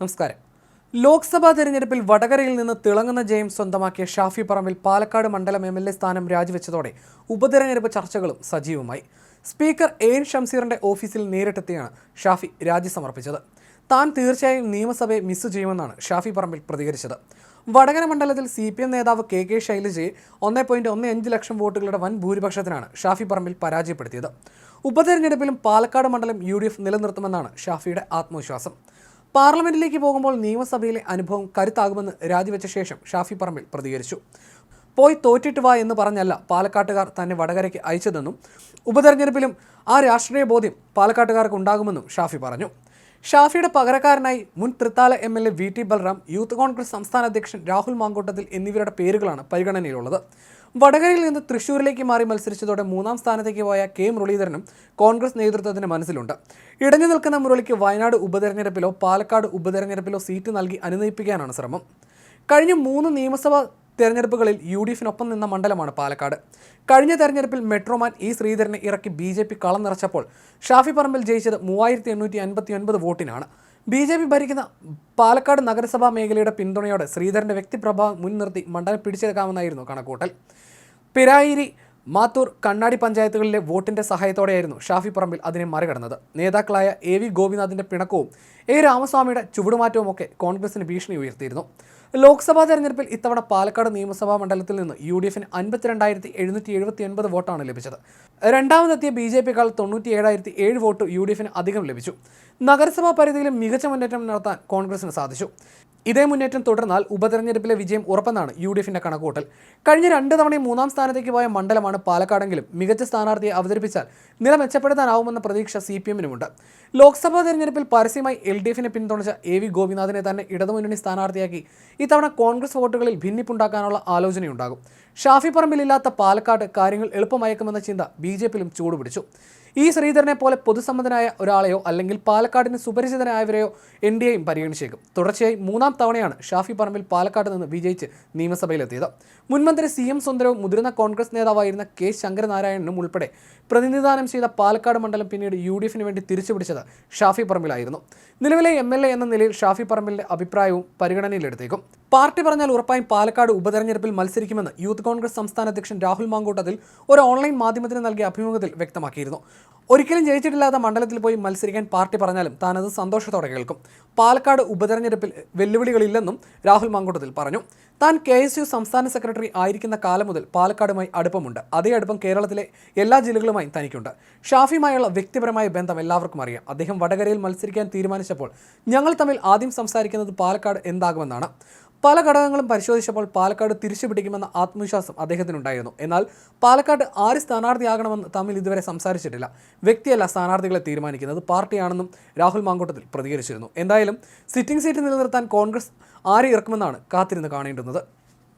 നമസ്കാരം. ലോക്സഭാ തെരഞ്ഞെടുപ്പിൽ വടകരയിൽ നിന്ന് തിളങ്ങുന്ന ജയം സ്വന്തമാക്കിയ ഷാഫി പറമ്പിൽ പാലക്കാട് മണ്ഡലം എം എൽ എ സ്ഥാനം രാജിവെച്ചതോടെ ഉപതെരഞ്ഞെടുപ്പ് ചർച്ചകളും സജീവമായി. സ്പീക്കർ എ എൻ ഷംസീറിന്റെ ഓഫീസിൽ നേരിട്ടെത്തിയാണ് ഷാഫി രാജി സമർപ്പിച്ചത്. താൻ തീർച്ചയായും നിയമസഭയെ മിസ് ചെയ്യുമെന്നാണ് ഷാഫി പറമ്പിൽ പ്രതികരിച്ചത്. വടകര മണ്ഡലത്തിൽ സി പി എം നേതാവ് കെ കെ ശൈലജയെ ഒന്നേ പോയിന്റ് ഒന്ന് അഞ്ച് ലക്ഷം വോട്ടുകളുടെ വൻ ഭൂരിപക്ഷത്തിനാണ് ഷാഫി പറമ്പിൽ പരാജയപ്പെടുത്തിയത്. ഉപതെരഞ്ഞെടുപ്പിലും പാലക്കാട് മണ്ഡലം യു ഡി എഫ് നിലനിർത്തുമെന്നാണ് ഷാഫിയുടെ ആത്മവിശ്വാസം. പാർലമെന്റിലേക്ക് പോകുമ്പോൾ നിയമസഭയിലെ അനുഭവം കരുത്താകുമെന്ന് രാജിവെച്ച ശേഷം ഷാഫി പറമ്പിൽ പ്രതികരിച്ചു. പോയി തോറ്റിട്ട് വാ എന്ന് പറഞ്ഞല്ല പാലക്കാട്ടുകാർ തന്നെ വടകരയ്ക്ക് അയച്ചതെന്നും ഉപതെരഞ്ഞെടുപ്പിലും ആ രാഷ്ട്രീയ ബോധ്യം പാലക്കാട്ടുകാർക്ക് ഉണ്ടാകുമെന്നും ഷാഫി പറഞ്ഞു. ഷാഫിയുടെ പകരക്കാരനായി മുൻ Thrithala M L A V T Balram youth Congress സംസ്ഥാന അധ്യക്ഷൻ രാഹുൽ മാങ്കോട്ടത്തിൽ എന്നിവരുടെ പേരുകളാണ് പരിഗണനയിലുള്ളത്. വടകരയിൽ നിന്ന് തൃശൂരിലേക്ക് മാറി മത്സരിച്ചതോടെ മൂന്നാം സ്ഥാനത്തേക്ക് പോയ കെ മുരളീധരനും കോൺഗ്രസ് നേതൃത്വത്തിന് മനസ്സിലുണ്ട്. ഇടഞ്ഞു നിൽക്കുന്ന മുരളിക്ക് വയനാട് ഉപതെരഞ്ഞെടുപ്പിലോ പാലക്കാട് ഉപതെരഞ്ഞെടുപ്പിലോ സീറ്റ് നൽകി അനുനയിപ്പിക്കാനാണ് ശ്രമം. കഴിഞ്ഞ മൂന്ന് നിയമസഭാ തെരഞ്ഞെടുപ്പുകളിൽ യു ഡി എഫിനൊപ്പം നിന്ന മണ്ഡലമാണ് പാലക്കാട്. കഴിഞ്ഞ തെരഞ്ഞെടുപ്പിൽ മെട്രോമാൻ ഇ ശ്രീധരനെ ഇറക്കി ബി ജെ പി കളം നിറച്ചപ്പോൾ ഷാഫി പറമ്പിൽ ജയിച്ചത് മൂവായിരത്തി എണ്ണൂറ്റി അൻപത്തി ഒൻപത് വോട്ടിനാണ്. ബി ജെ പി ഭരിക്കുന്ന പാലക്കാട് നഗരസഭാ മേഖലയുടെ പിന്തുണയോടെ ശ്രീധരന്റെ വ്യക്തിപ്രഭാവം മുൻനിർത്തി മണ്ഡലം പിടിച്ചെടുക്കാമെന്നായിരുന്നു കണക്കൂട്ടൽ പിരായിരി മാത്തൂർ കണ്ണാടി പഞ്ചായത്തുകളിലെ വോട്ടിന്റെ സഹായത്തോടെയായിരുന്നു ഷാഫി പറമ്പിൽ അതിനെ മറികടന്നത്. നേതാക്കളായ എ വി ഗോപിനാഥിന്റെ പിണക്കവും എ രാമസ്വാമിയുടെ ചുവടുമാറ്റവും ഒക്കെ കോൺഗ്രസിന് ഭീഷണി ഉയർത്തിയിരുന്നു. ലോക്സഭാ തെരഞ്ഞെടുപ്പിൽ ഇത്തവണ പാലക്കാട് നിയമസഭാ മണ്ഡലത്തിൽ നിന്ന് യു ഡി എഫിന് അൻപത്തിരണ്ടായിരത്തി എഴുന്നൂറ്റി എഴുപത്തി ഒൻപത് വോട്ടാണ് ലഭിച്ചത്. രണ്ടാമതെത്തിയ ബി ജെ പിക്കാൾ തൊണ്ണൂറ്റി ഏഴായിരത്തി ഏഴ് വോട്ട് യു ഡി എഫിന് അധികം ലഭിച്ചു. നഗരസഭാ പരിധിയിലും മികച്ച മുന്നേറ്റം നടത്താൻ കോൺഗ്രസിന് സാധിച്ചു. ഇതേ മുന്നേറ്റം തുടർന്നാൽ ഉപതെരഞ്ഞെടുപ്പിലെ വിജയം ഉറപ്പെന്നാണ് യു ഡി എഫിന്റെ കണക്കൂട്ടൽ കഴിഞ്ഞ രണ്ട് തവണയും മൂന്നാം സ്ഥാനത്തേക്ക് പോയ മണ്ഡലമാണ് പാലക്കാടെങ്കിലും മികച്ച സ്ഥാനാർത്ഥിയെ അവതരിപ്പിച്ചാൽ നില മെച്ചപ്പെടുത്താനാവുമെന്ന പ്രതീക്ഷ സി പി എമ്മിനുമുണ്ട് ലോക്സഭാ തെരഞ്ഞെടുപ്പിൽ പരസ്യമായി എൽ ഡി എഫിനെ പിന്തുണച്ച എ വി ഗോപിനാഥിനെ തന്നെ ഇടതുമുന്നണി സ്ഥാനാർത്ഥിയാക്കി ഇത്തവണ കോൺഗ്രസ് വോട്ടുകളിൽ ഭിന്നിപ്പുണ്ടാക്കാനുള്ള ആലോചനയുണ്ടാകും. ഷാഫി പറമ്പിലില്ലാത്ത പാലക്കാട് കാര്യങ്ങൾ എളുപ്പമയക്കുമെന്ന ചിന്ത ബി ജെ പിയിലും ചൂടുപിടിച്ചു. ഈ ശ്രീധരനെ പോലെ പൊതുസമ്മതനായ ഒരാളെയോ അല്ലെങ്കിൽ പാലക്കാടിന് സുപരിചിതനായവരെയോ എൻ ഡി എയും പരിഗണിച്ചേക്കും. തുടർച്ചയായി മൂന്നാം തവണയാണ് ഷാഫി പറമ്പിൽ പാലക്കാട് നിന്ന് വിജയിച്ച് നിയമസഭയിലെത്തിയത്. മുൻമന്ത്രി സി എം സുന്ദരവും മുതിർന്ന കോൺഗ്രസ് നേതാവായിരുന്ന കെ ശങ്കരനാരായണനും ഉൾപ്പെടെ പ്രതിനിധാനം ചെയ്ത പാലക്കാട് മണ്ഡലം പിന്നീട് യു ഡി എഫിന് വേണ്ടി തിരിച്ചുപിടിച്ചത് ഷാഫി പറമ്പിലായിരുന്നു. നിലവിലെ എം എൽ എ എന്ന നിലയിൽ ഷാഫി പറമ്പിലിന്റെ അഭിപ്രായവും പരിഗണനയിലെടുത്തേക്കും. പാർട്ടി പറഞ്ഞാൽ ഉറപ്പായും പാലക്കാട് ഉപതെരഞ്ഞെടുപ്പിൽ മത്സരിക്കുമെന്ന് യൂത്ത് കോൺഗ്രസ് സംസ്ഥാന അധ്യക്ഷൻ രാഹുൽ മാങ്കൂട്ടത്തിൽ ഒരു ഓൺലൈൻ മാധ്യമത്തിന് നൽകിയ അഭിമുഖത്തിൽ വ്യക്തമാക്കിയിരുന്നു. ഒരിക്കലും ജയിച്ചിട്ടില്ലാത്ത മണ്ഡലത്തിൽ പോയി മത്സരിക്കാൻ പാർട്ടി പറഞ്ഞാലും താനത് സന്തോഷത്തോടെ കേൾക്കും. പാലക്കാട് ഉപതെരഞ്ഞെടുപ്പിൽ വെല്ലുവിളികളില്ലെന്നും രാഹുൽ മാങ്കൂട്ടത്തിൽ പറഞ്ഞു. താൻ കെ എസ് യു സംസ്ഥാന സെക്രട്ടറി ആയിരിക്കുന്ന കാലം മുതൽ പാലക്കാടുമായി അടുപ്പമുണ്ട്. അതേ അടുപ്പം കേരളത്തിലെ എല്ലാ ജില്ലകളുമായും തനിക്കുണ്ട്. ഷാഫിയുമായുള്ള വ്യക്തിപരമായ ബന്ധം എല്ലാവർക്കും അറിയാം. അദ്ദേഹം വടകരയിൽ മത്സരിക്കാൻ തീരുമാനിച്ചപ്പോൾ ഞങ്ങൾ തമ്മിൽ ആദ്യം സംസാരിക്കുന്നത് പാലക്കാട് എന്താകുമെന്നാണ്. പല ഘടകങ്ങളും പരിശോധിച്ചപ്പോൾ പാലക്കാട് തിരിച്ചു പിടിക്കുമെന്ന ആത്മവിശ്വാസം അദ്ദേഹത്തിനുണ്ടായിരുന്നു. എന്നാൽ പാലക്കാട് ആര് സ്ഥാനാർത്ഥിയാകണമെന്ന് തമ്മിൽ ഇതുവരെ സംസാരിച്ചിട്ടില്ല. വ്യക്തിയല്ല സ്ഥാനാർത്ഥികളെ തീരുമാനിക്കുന്നത്. പാർട്ടിയാണെന്നും രാഹുൽ മാങ്കൂട്ടത്തിൽ പ്രതികരിച്ചിരുന്നു. എന്തായാലും സിറ്റിംഗ് സീറ്റ് നിലനിർത്താൻ കോൺഗ്രസ് ആരെ ഇറക്കുമെന്നാണ് കാത്തിരുന്ന് കാണേണ്ടുന്നത്.